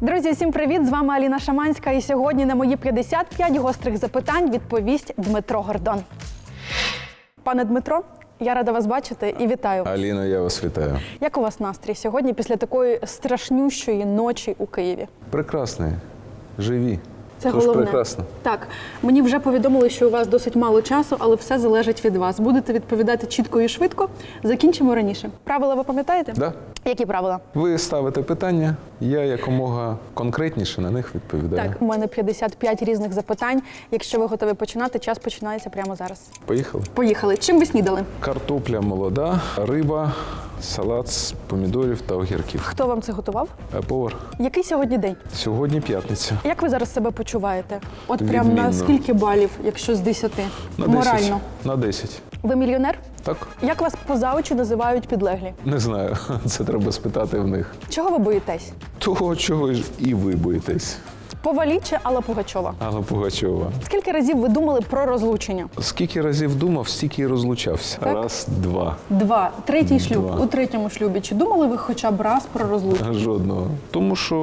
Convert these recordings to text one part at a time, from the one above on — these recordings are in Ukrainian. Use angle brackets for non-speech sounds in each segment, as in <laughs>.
Друзі, всім привіт! З вами Аліна Шаманська. І сьогодні на мої 55 гострих запитань відповість Дмитро Гордон. Пане Дмитро, я рада вас бачити і вітаю. вас. Аліно, я вас вітаю. Як у вас настрій сьогодні після такої страшнющої ночі у Києві? Прекрасний. Живі. Це Тож головне. прекрасно. Так, мені вже повідомили, що у вас досить мало часу, але все залежить від вас. Будете відповідати чітко і швидко. Закінчимо раніше. Правила ви пам'ятаєте? Да? Які правила? Ви ставите питання, я якомога конкретніше на них відповідаю. Так, у мене 55 різних запитань. Якщо ви готові починати, час починається прямо зараз. Поїхали. Поїхали. Чим ви снідали? Картопля молода, риба, салат з помідорів та огірків. Хто вам це готував? Е, Повар. Який сьогодні день? Сьогодні п'ятниця. Як ви зараз себе почуваєте? От прям на Відмінно. скільки балів, якщо з 10? На 10. Морально. На 10. Ви мільйонер? Так? Як вас поза очі називають підлеглі? Не знаю. <laughs> Це треба спитати в них. Чого ви боїтесь? Того, чого ж і ви боїтесь. Повалі чи Алла Пугачова? Алла Пугачова. Скільки разів ви думали про розлучення? Скільки разів думав, стільки і розлучався. Так. Раз, два. Два. Третій шлюб. Два. У третьому шлюбі. Чи думали ви хоча б раз про розлучення? Жодного. Тому що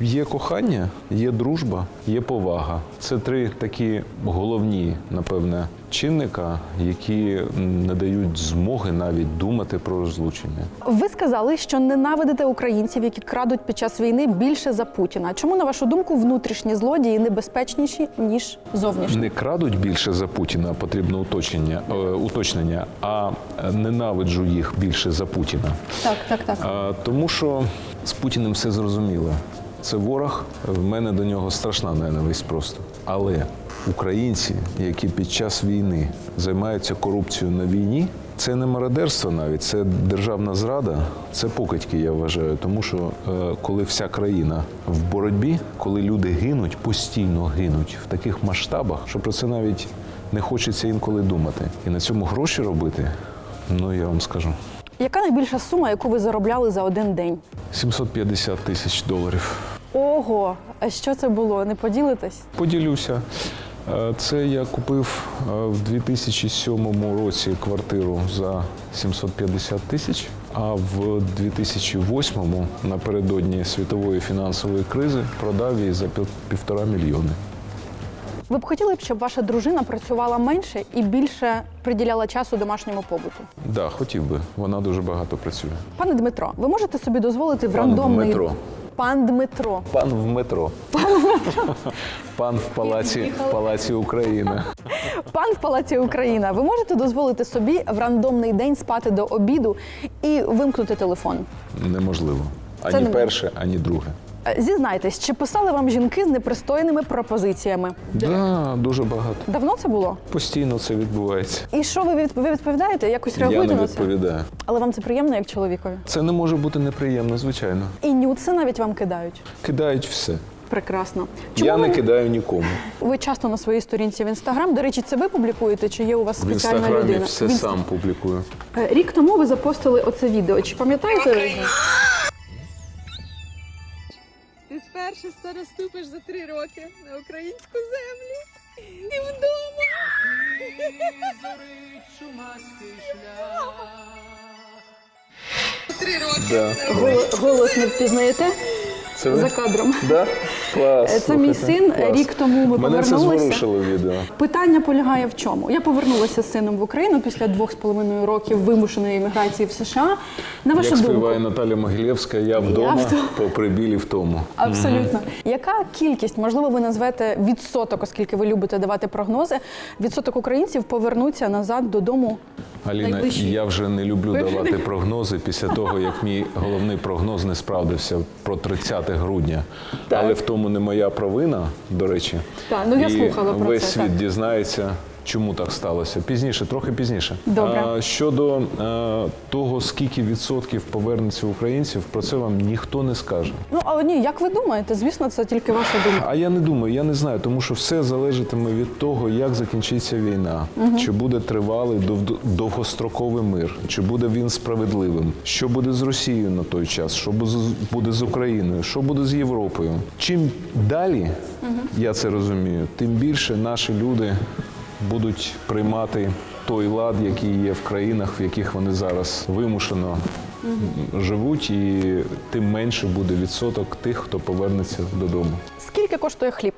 е, є кохання, є дружба, є повага. Це три такі головні, напевне, чинника, які не дають змоги навіть думати про розлучення. Ви сказали, що ненавидите українців, які крадуть під час війни більше за Путіна. Чому, на вашу думку, внутрішні злодії небезпечніші ніж зовнішні? Не крадуть більше за Путіна, потрібно уточнення, е, уточнення, а ненавиджу їх більше за Путіна. Так, так, так. А, Тому що з Путіним все зрозуміло. Це ворог, в мене до нього страшна ненависть просто. Але українці, які під час війни займаються корупцією на війні, це не мародерство навіть, це державна зрада, це покидьки, я вважаю. Тому що е, коли вся країна в боротьбі, коли люди гинуть, постійно гинуть в таких масштабах, що про це навіть не хочеться інколи думати. І на цьому гроші робити, ну я вам скажу. Яка найбільша сума, яку ви заробляли за один день? 750 тисяч доларів. Ого, а що це було? Не поділитесь? Поділюся. Е, Це я купив е, в 2007 році квартиру за 750 тисяч, а в 2008 напередодні світової фінансової кризи продав її за пів- півтора мільйони. Ви б хотіли щоб ваша дружина працювала менше і більше приділяла часу домашньому побуту? Да, хотів би. Вона дуже багато працює. Пане Дмитро, ви можете собі дозволити в Пан рандомний Дмитро. Пан Дмитро. Пан в метро. Пан в палаці, в палаці Україна. Пан в Палаці Україна. Ви можете дозволити собі в рандомний день спати до обіду і вимкнути телефон? Неможливо. Ані Це перше, ані друге. Зізнайтесь, чи писали вам жінки з непристойними пропозиціями? Да, дуже багато. Давно це було? Постійно це відбувається. І що ви, від- ви відповідаєте? Якось Я реагуєте не на це? відповідаю. Але вам це приємно як чоловікові? Це не може бути неприємно, звичайно. І нюци навіть вам кидають. Кидають все. Прекрасно. Я ви, не кидаю нікому. ви часто на своїй сторінці в інстаграм. До речі, це ви публікуєте, чи є у вас В спеціальна інстаграмі людина? все В інст- сам публікую. Е, Рік тому ви запостили оце відео. Чи пам'ятаєте? ви його? Вперше староступиш за три роки на українську землю і вдома. Три роки. Да. Гол- Голос не впізнаєте Це ви? за кадром. Да? Клас. Е, Це мій слухайте, син. клас. Рік тому ми Мене це повернулися. зворушило відео. Питання полягає в чому? Я повернулася з сином в Україну після двох з половиною років вимушеної еміграції в США. На вашу Як думку, співає Наталя Могилєвська, я вдома вдома. попри білі в тому. абсолютно. Яка кількість, можливо, ви назвете відсоток, оскільки ви любите давати прогнози, відсоток українців повернуться назад додому? Аліна, я вже не люблю давати прогнози після того, як мій головний прогноз не справдився про 30 грудня. Але в тому не моя провина, до речі. Так, ну я І слухала про весь це, світ так. дізнається. Чому так сталося? Пізніше, трохи пізніше. Добре. А, щодо е, того, скільки відсотків повернеться українців, про це вам ніхто не скаже. Ну а ні, як ви думаєте? Звісно, це тільки ваша думка. А я не думаю, я не знаю, тому що все залежатиме від того, як закінчиться війна, чи буде тривалий дов- довгостроковий мир, чи буде він справедливим, що буде з Росією на той час, що буде з- Україною, що буде з Європою. Чим далі, я це розумію, тим більше наші люди будуть приймати той лад, який є в країнах, в яких вони зараз вимушено живуть, і тим менше буде відсоток тих, хто повернеться додому. Скільки коштує хліб?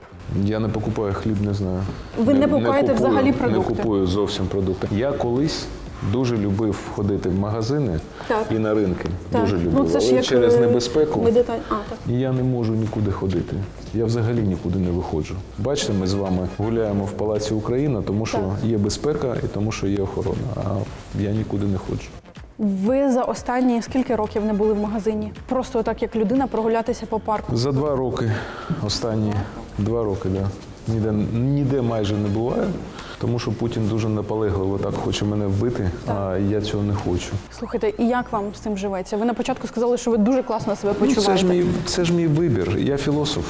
Я не покупаю хліб, не знаю. Ви не купуєте взагалі продукти? Не купую зовсім продукти. Я колись дуже любив ходити в магазини Так. і на ринки. Дуже любив. Ну, це ж Але як, через е, небезпеку. А, так. я не можу нікуди ходити. Я взагалі нікуди не виходжу. Бачите, ми з вами гуляємо в Палаці Україна, тому що є безпека і тому, що є охорона. А я нікуди не ходжу. Ви за останні скільки років не були в магазині? Просто так, як людина, прогулятися по парку. За два роки, останні два роки, да. Ніде, ніде майже не буваю, тому що Путін дуже наполегливо так хоче мене вбити, а я цього не хочу. Слухайте, і як вам з цим живеться? Ви на початку сказали, що ви дуже класно себе Ну, це, ж мій, це ж мій вибір. Я філософ,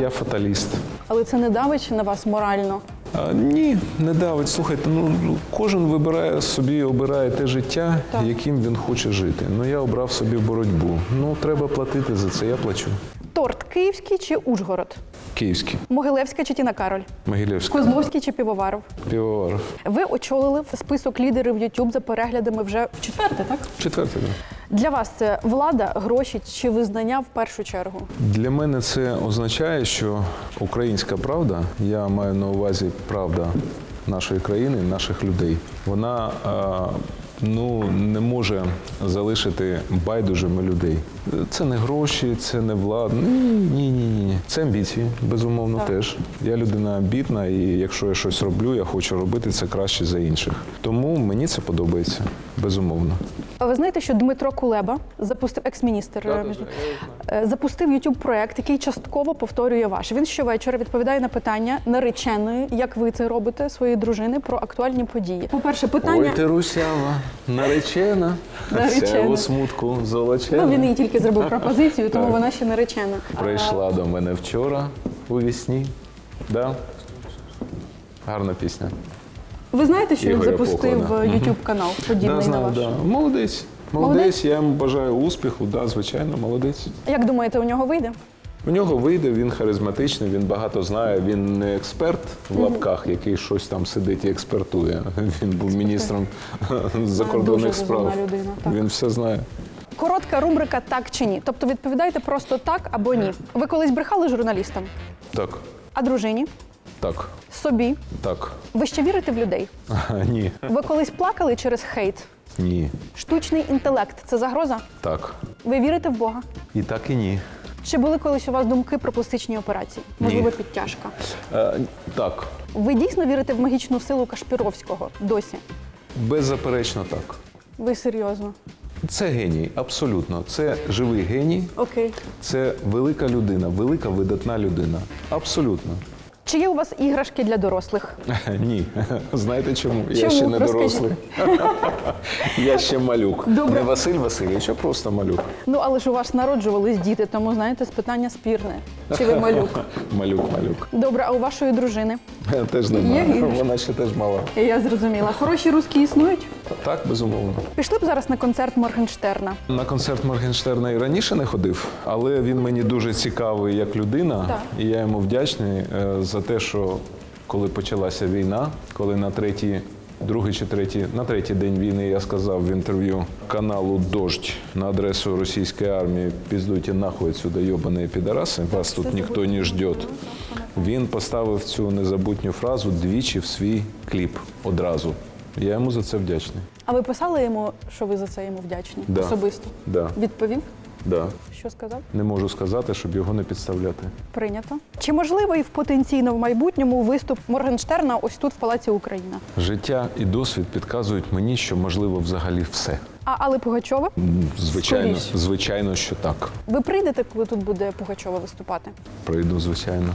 я фаталіст. Але це не давить на вас морально. А, ні, не давить. Слухайте, ну кожен вибирає собі, обирає те життя, Так. яким він хоче жити. Ну я обрав собі боротьбу. Ну треба платити за це. Я плачу. Торт київський чи Ужгород? Київський, Могилевська чи Тіна Кароль? Могилівський, Козловський чи Півоваров? Півоваров. Ви очолили список лідерів YouTube за переглядами вже в четверте, так? Четвертий. Да. Для вас це влада, гроші чи визнання в першу чергу? Для мене це означає, що українська правда, я маю на увазі правда нашої країни, наших людей, вона ну, не може залишити байдужими людей. Це не гроші, це не влада. Ні, ні, ні, ні. Це амбіції, безумовно, Так. теж. Я людина амбітна, і якщо я щось роблю, я хочу робити це краще за інших. Тому мені це подобається, безумовно. А ви знаєте, що Дмитро Кулеба запустив екс-міністр е, між- е, запустив youtube проект який частково повторює ваш. Він щовечора відповідає на питання нареченої, як ви це робите своєї дружини про актуальні події. По перше, питання Ой, ти русява, наречена, Наречена. Це у смутку золочена. ну він їй тільки зробив пропозицію, тому Так. вона ще наречена. Прийшла до мене вчора у вісні. Да? Гарна пісня. Ви знаєте, що він Ігоря запустив Поклана. youtube канал подібний да, на знаю, ваш? да. Молодець. Молодець, я йому бажаю успіху, да, звичайно, молодець. Як думаєте, у нього вийде? У нього вийде, він харизматичний, він багато знає. Він не експерт в лапках, який щось там сидить і експертує. Він був міністром дуже закордонних справ. людина, так. Він все знає. Коротка рубрика так чи ні. Тобто відповідайте просто так або ні. Ви колись брехали журналістам, Так, а дружині, так, собі. так. Ви ще вірите в людей? <laughs> Ні, Ви колись плакали через хейт? ні, Штучний інтелект це загроза? так. Ви вірите в Бога? І так і ні. Чи були колись у вас думки про пластичні операції? Можливо, підтяжка. Е, так, Ви дійсно вірите в магічну силу Кашпіровського досі? беззаперечно так. Ви серйозно? Це геній, абсолютно. Це живий геній, Окей. це велика людина, велика видатна людина. Абсолютно. Чи є у вас іграшки для дорослих? <laughs> Ні. Знаєте чому? Я Чому? ще не Розкажіть. дорослий. <laughs> Я ще малюк. Добре. Не Василь Васильович, а просто малюк. Ну але ж у вас народжувались діти, тому знаєте, з питання спірне. Чи ви малюк? <laughs> Малюк, малюк. Добре, а у вашої дружини? Теж Є немає. іграшки? Вона ще теж мала. Я зрозуміла. Хороші русські існують? Так, безумовно. Пішли б зараз на концерт Моргенштерна. На концерт Моргенштерна і раніше не ходив, але він мені дуже цікавий як людина, Так. і я йому вдячний е, за те, що коли почалася війна, коли на третій, другий чи третій, на третій день війни я сказав в інтерв'ю каналу Дождь на адресу російської армії піздуйте нахуй сюди, йобані підараси, вас тут ніхто не ждет. Він поставив цю незабутню фразу двічі в свій кліп одразу. Я йому за це вдячний. А ви писали йому, що ви за це йому вдячні? Да. Особисто? Да, Відповів? да. Що сказав? Не можу сказати, щоб його не підставляти. Прийнято. Чи можливий в потенційно в майбутньому виступ Моргенштерна ось тут в Палаці Україна? Життя і досвід підказують мені, що можливо взагалі все. А Алли Пугачова? Звичайно, Скоріше. звичайно, що так. Ви прийдете, коли тут буде Пугачова виступати? Прийду, звичайно,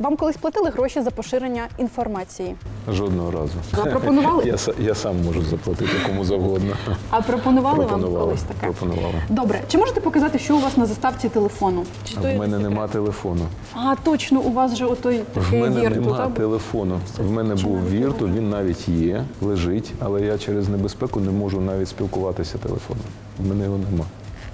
Вам колись платили гроші за поширення інформації? жодного разу. Запропонували? <laughs> Я, са- я сам можу заплатити кому завгодно. А пропонували, вам колись таке? Пропонували. Добре, чи можете показати, що у вас на заставці телефону? Чи А в мене нема телефону. А точно, у вас же отой В такий мене вірту, нема так? телефону. В мене був вірту, він навіть є, лежить, але я через небезпеку не можу навіть спілкуватися телефоном. В мене його нема.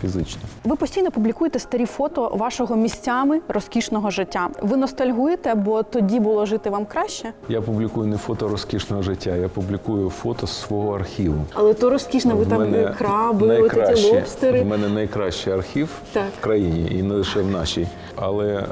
Фізично. Ви постійно публікуєте старі фото вашого місцями розкішного життя. Ви ностальгуєте, бо тоді було жити вам краще? Я публікую не фото розкішного життя, я публікую фото з свого архіву. Але то розкішне, ви там краби, найкращий- оті лобстери. В мене найкращий архів Так. в країні і не лише в нашій. Але е,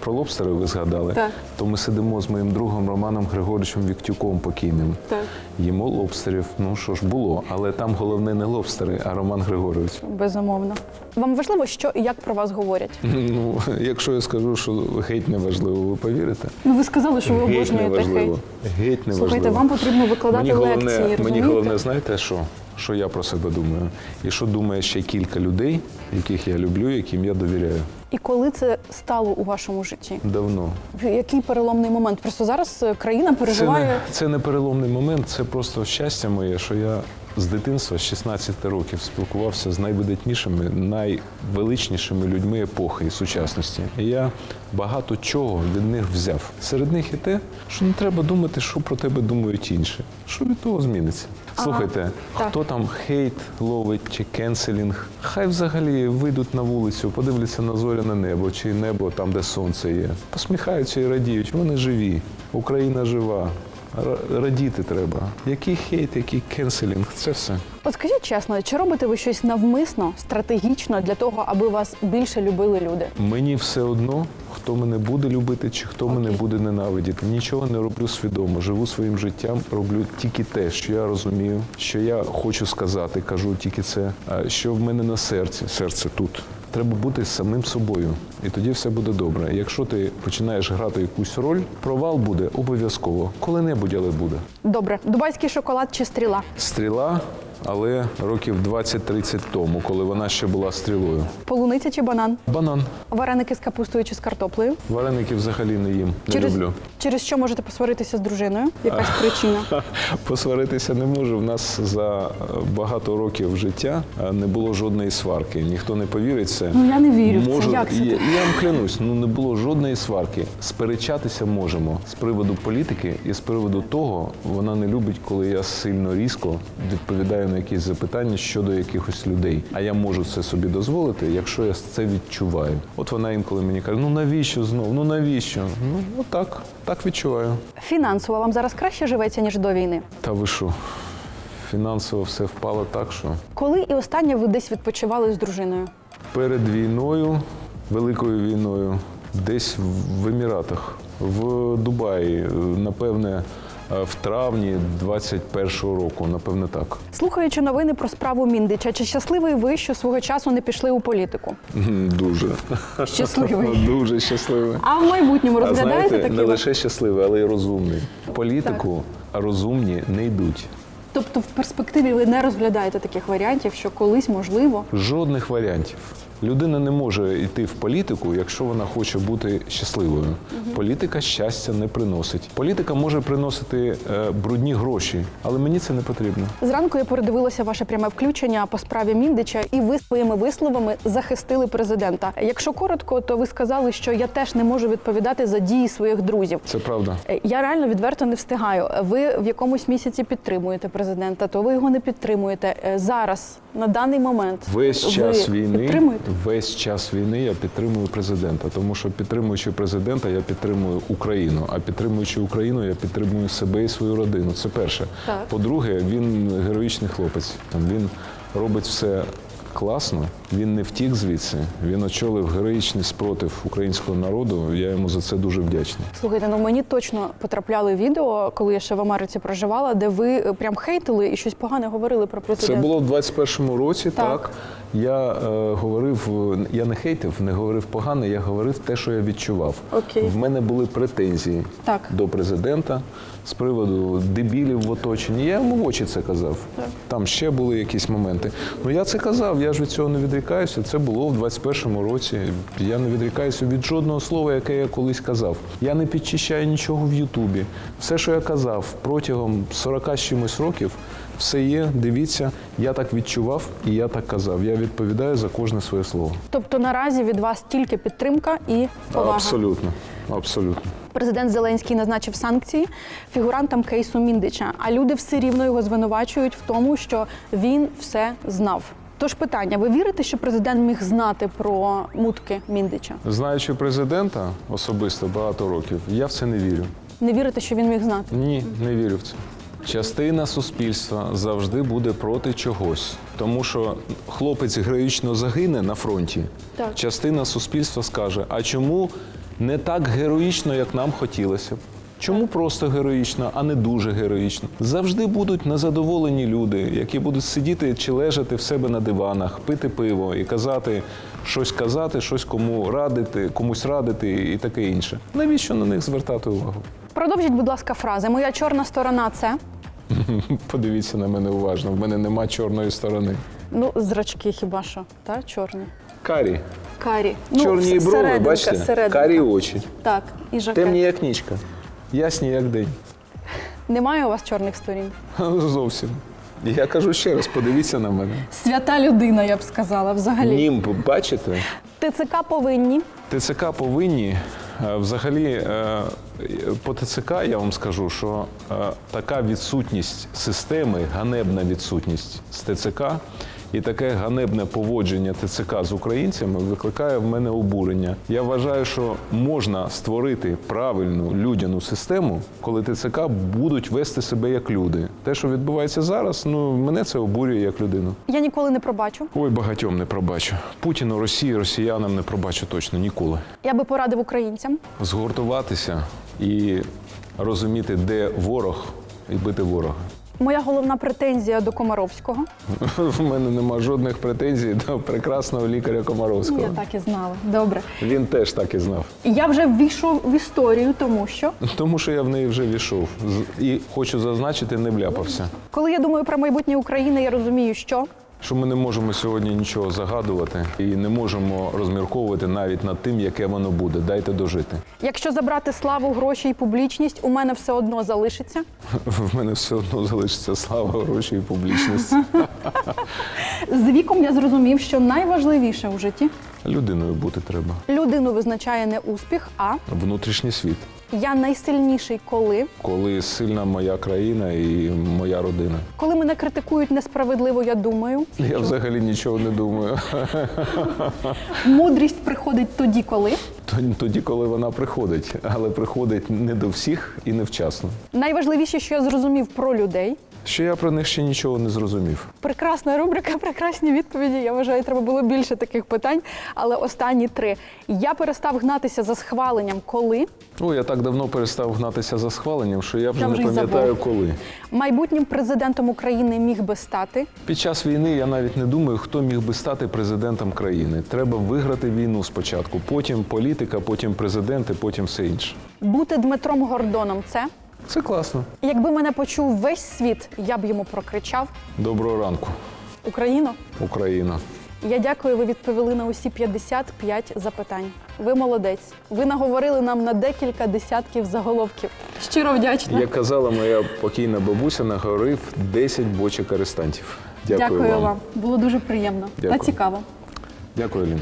про лобстери ви згадали. Так. То ми сидимо з моїм другом Романом Григоричем Віктюком покійним. Так. Їмо лобстерів. Ну що ж було, але там головне не лобстери, а Роман Григорович. Безумовно. Вам важливо, що і як про вас говорять? <laughs> Ну, якщо я скажу, що геть не важливо, ви повірите? Ну ви сказали, що ви Геть обожнюєте важливо. Геть не Слухайте, важливо. вам потрібно викладати мені головне, лекції. Мені розумієте? головне, знаєте що? Що я про себе думаю, і що думає ще кілька людей, яких я люблю, яким я довіряю. І коли це стало у вашому житті? Давно. Який переломний момент? Просто зараз е, країна Це переживає. не, це не переломний момент, це просто щастя моє, що я з дитинства, з 16 років, спілкувався з найвидатнішими, найвеличнішими людьми епохи і сучасності. І я багато чого від них взяв. Серед них і те, що не треба думати, що про тебе думають інші. Що від того зміниться? Слухайте, так. хто там хейт ловить чи кенселінг, хай взагалі вийдуть на вулицю, подивляться на зоряне небо чи небо там, де сонце є. Посміхаються і радіють. Вони живі. Україна жива. Ра- Радіти треба. Який хейт, який кенселінг, це все. От скажіть чесно, чи робите ви щось навмисно, стратегічно для того, аби вас більше любили люди? Мені все одно, хто мене буде любити чи хто мене буде ненавидіти. Нічого не роблю свідомо. Живу своїм життям, роблю тільки те, що я розумію, що я хочу сказати, кажу тільки це, що в мене на серці, серце тут. Треба бути самим собою, і тоді все буде добре. Якщо ти починаєш грати якусь роль, провал буде обов'язково. Коли-небудь, але буде. Добре, дубайський шоколад чи стріла? Стріла, але років 20-30 тому, коли вона ще була стрілою. Полуниця чи банан? Банан. Вареники з капустою чи з картоплею? Вареники взагалі не їм. Не через, люблю. через що можете посваритися з дружиною? Якась <laughs> причина? Посваритися не можу. В нас за е, багато років життя е, не було жодної сварки. Ніхто не повірить це. Ну, я не вірю в це. Можу, Як це я, я вам клянусь, ну не було жодної сварки. Сперечатися можемо з приводу політики і з приводу того, вона не любить, коли я сильно різко відповідаю на якісь запитання щодо якихось людей. А я можу це собі дозволити, якщо я це відчуваю. От вона інколи мені каже: ну навіщо знов? Ну навіщо? Ну, ну так, так відчуваю. Фінансово вам зараз краще живеться, ніж до війни? Та ви що? Фінансово все впало так, що Коли і останнє ви десь відпочивали з дружиною? перед війною, великою війною, десь в Еміратах, в Дубаї, напевне, в травні 21-го року, напевне, так. Слухаючи новини про справу Міндича, чи щасливий ви, що свого часу не пішли у політику? Дуже. Щасливий. <laughs> Дуже щасливий. А в майбутньому розглядаєте такі? не лише щасливий, але й розумний. Політику розумні не йдуть. Тобто в перспективі ви не розглядаєте таких варіантів, що колись можливо. Жодних варіантів. Людина не може йти в політику, якщо вона хоче бути щасливою. Політика щастя не приносить. Політика може приносити е, брудні гроші, але мені це не потрібно. Зранку я передивилася ваше пряме включення по справі Міндича, і ви своїми висловами захистили президента. Якщо коротко, то ви сказали, що я теж не можу відповідати за дії своїх друзів. Це правда. Е, Я реально відверто не встигаю. Ви в якомусь місяці підтримуєте президента, то ви його не підтримуєте. Е, Зараз, на даний момент, Весь ви час війни, підтримуєте? Весь час війни я підтримую президента, тому що підтримуючи президента, я підтримую Україну. А підтримуючи Україну, я підтримую себе і свою родину. Це перше. По-друге, він героїчний хлопець. Він робить все. Класно, він не втік звідси. Він очолив героїчний спротив українського народу. Я йому за це дуже вдячний. Слухайте, ну мені точно потрапляли відео, коли я ще в Америці проживала, де ви е, прям хейтили і щось погане говорили про Це було в 21-му році. Так. Так, я е, говорив, я не хейтив, не говорив погано, я говорив те, що я відчував. Окей. В мене були претензії Так. до президента з приводу дебілів в оточенні. Я йому в очі це казав. Там ще були якісь моменти. Ну я це казав, я ж від цього не відрікаюся. Це було в 21-му році. Я не відрікаюся від жодного слова, яке я колись казав. Я не підчищаю нічого в Ютубі. Все, що я казав протягом 40 чимось років. Все є, дивіться, я так відчував і я так казав. Я відповідаю за кожне своє слово. Тобто наразі від вас тільки підтримка і повага. Абсолютно, абсолютно. Президент Зеленський назначив санкції фігурантам кейсу Міндича, а люди все рівно його звинувачують в тому, що він все знав. Тож питання: ви вірите, що президент міг знати про мутки Міндича? Знаючи президента особисто багато років, я в це не вірю. Не вірите, що він міг знати? Ні, не вірю в це. Частина суспільства завжди буде проти чогось, тому що хлопець героїчно загине на фронті. Так. Частина суспільства скаже: а чому не так героїчно, як нам хотілося б? Чому просто героїчно, а не дуже героїчно? Завжди будуть незадоволені люди, які будуть сидіти чи лежати в себе на диванах, пити пиво і казати щось казати, щось кому радити, комусь радити і таке інше. Навіщо на них звертати увагу? Продовжіть, будь ласка, фрази. Моя чорна сторона це. <laughs> Подивіться на мене уважно. В мене нема чорної сторони. Ну, зрачки хіба що, та чорні. Карі. Карі. Чорні Ну, брови, серединка, бачите? серединка. Карі очі. Так, і жакет. Темні, як нічка. Ясні, як день. Немає у вас чорних сторін. <laughs> Зовсім. Я кажу ще раз, подивіться на мене. Свята людина, я б сказала, взагалі. Німб, бачите? ТЦК повинні. ТЦК повинні взагалі е, по ТЦК я вам скажу, що е, така відсутність системи, ганебна відсутність з ТЦК і таке ганебне поводження ТЦК з українцями викликає в мене обурення. Я вважаю, що можна створити правильну людяну систему, коли ТЦК будуть вести себе як люди. Те, що відбувається зараз, ну мене це обурює як людину. Я ніколи не пробачу. Ой, багатьом не пробачу. Путіну, Росії, росіянам не пробачу точно ніколи. Я би порадив українцям. Згуртуватися і розуміти, де ворог, і бити ворога. Моя головна претензія до Комаровського. <laughs> В мене нема жодних претензій до прекрасного лікаря Комаровського. я так і знала. Добре. Він теж так і знав. Я вже ввійшов в історію, тому що Тому що я в неї вже війшов. І хочу зазначити, не вляпався. коли я думаю про майбутнє України, я розумію, що Що ми не можемо сьогодні нічого загадувати і не можемо розмірковувати навіть над тим, яке воно буде. Дайте дожити. якщо забрати славу, гроші і публічність, у мене все одно залишиться. <laughs> В мене все одно залишиться слава, гроші і публічність. З віком я зрозумів, що найважливіше в житті Людиною бути треба. людину визначає не успіх, а Внутрішній світ. Я найсильніший, коли Коли сильна моя країна і моя родина. коли мене критикують несправедливо, я думаю. Я взагалі нічого не думаю. Мудрість приходить тоді, коли Тоді, коли вона приходить, але приходить не до всіх і невчасно. найважливіше, що я зрозумів про людей. Що я про них ще нічого не зрозумів. Прекрасна рубрика, прекрасні відповіді. Я вважаю, треба було більше таких питань. Але останні три. Я перестав гнатися за схваленням, коли О, я так давно перестав гнатися за схваленням, що я вже Я вже не пам'ятаю забув. коли. майбутнім президентом України міг би стати. Під час війни я навіть не думаю, хто міг би стати президентом країни. Треба виграти війну спочатку, потім політика, потім президенти, потім все інше. Бути Дмитром Гордоном це. Це класно. Якби мене почув весь світ, я б йому прокричав Доброго ранку, Україно. Україна. Я дякую, ви відповіли на усі 55 запитань. Ви молодець. Ви наговорили нам на декілька десятків заголовків. Щиро вдячна. Як казала моя покійна бабуся, нагорив 10 бочок арестантів. Дякую, Дякую вам. Було дуже приємно Дякую. та цікаво. Дякую, Ліна.